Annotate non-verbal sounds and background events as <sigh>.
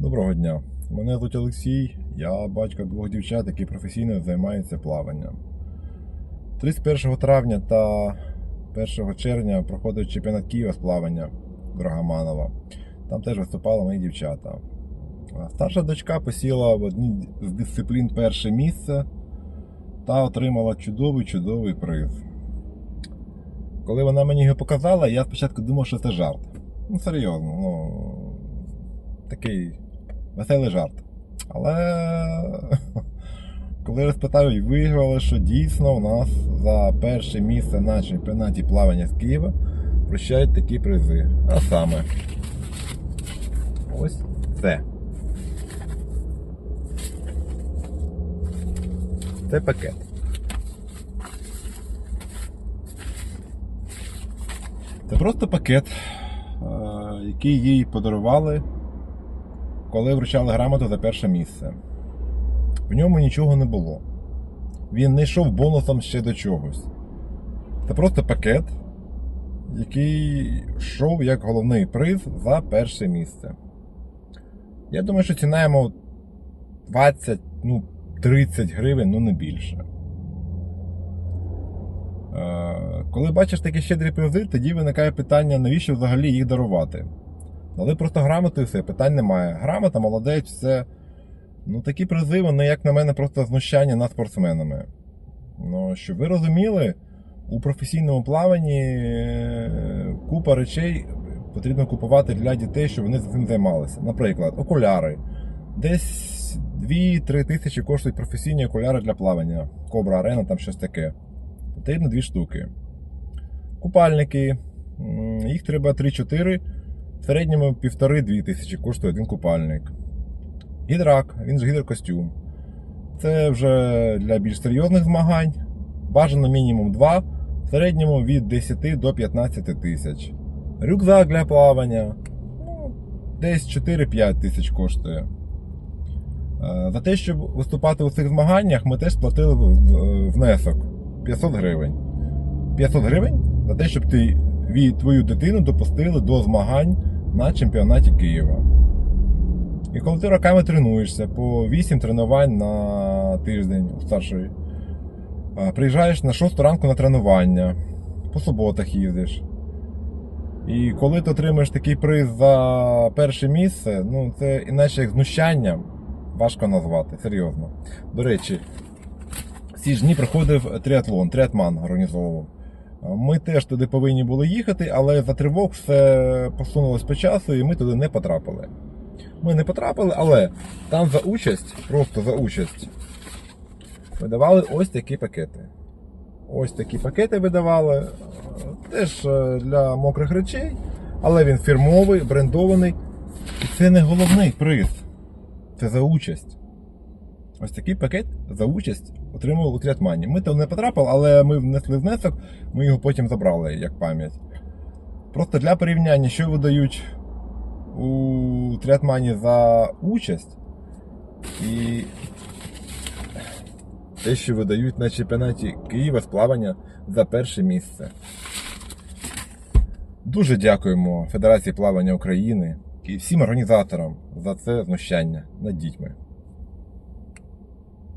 Доброго дня. Мене звуть Олексій, я батько двох дівчат, які професійно займаються плаванням. 31 травня та 1 червня проходив чемпіонат Києва з плавання Драгоманова. Там теж виступали мої дівчата. Старша дочка посіла в одній з дисциплін перше місце та отримала чудовий чудовий приз. Коли вона мені його показала, я спочатку думав, що це жарт. Ну, серйозно, ну такий веселий жарт. Але <laughs> коли розпитав і виявили, що дійсно у нас за перше місце на чемпіонаті плавання з Києва вручають такі призи. А саме ось це. Це пакет. Це просто пакет, е, який їй подарували, коли вручали грамоту за перше місце. В ньому нічого не було. Він не йшов бонусом ще до чогось. Це просто пакет, який йшов як головний приз за перше місце. Я думаю, що ціна йому 20, ну, 30 гривень, ну не більше. Е, Коли бачиш такі щедрі призи, тоді виникає питання, навіщо взагалі їх дарувати. Дали просто грамоту і все, питань немає. Грамота, молодець, все. Ну такі призи, вони, як на мене, просто знущання над спортсменами. Ну, щоб ви розуміли, у професійному плаванні е, купа речей потрібно купувати для дітей, щоб вони цим займалися. Наприклад, окуляри. Десь 2-3 тисячі коштують професійні окуляри для плавання. Кобра Арена, там щось таке. Потрібно дві штуки. Купальники. Їх треба 3-4. В середньому 1,5-2 тисячі коштує один купальник. Гідрак, він же гідрокостюм. Це вже для більш серйозних змагань. Бажано мінімум 2, в середньому від 10 до 15 тисяч. Рюкзак для плавання. Ну, десь 4-5 тисяч коштує. Е, За те, щоб виступати у цих змаганнях, ми теж сплатили внесок 500 гривень. 500 гривень за те, щоб ти твою дитину допустили до змагань на чемпіонаті Києва. І коли ти роками тренуєшся по 8 тренувань на тиждень у старшої, приїжджаєш на 6 ранку на тренування, по суботах їздиш. І коли ти отримаєш такий приз за перше місце, ну це іначе як знущанням важко назвати, серйозно. До речі, ці ж дні проходив тріатлон, тріатман організовував. Ми теж туди повинні були їхати, але за тривог все посунулось по часу і ми туди не потрапили. Ми не потрапили, але там за участь, просто за участь, видавали ось такі пакети. Ось такі пакети видавали. е, Теж е, для мокрих речей, але він фірмовий, брендований. І це не головний приз. Це за участь. Ось такий пакет за участь отримали у тріатмані. Ми там не потрапили, але ми внесли внесок, ми його потім забрали як пам'ять. Просто для порівняння, що видають у тріатмані за участь і те, що видають на чемпіонаті Києва з плавання за перше місце. Дуже дякуємо Федерації плавання України і всім організаторам за це знущання над дітьми.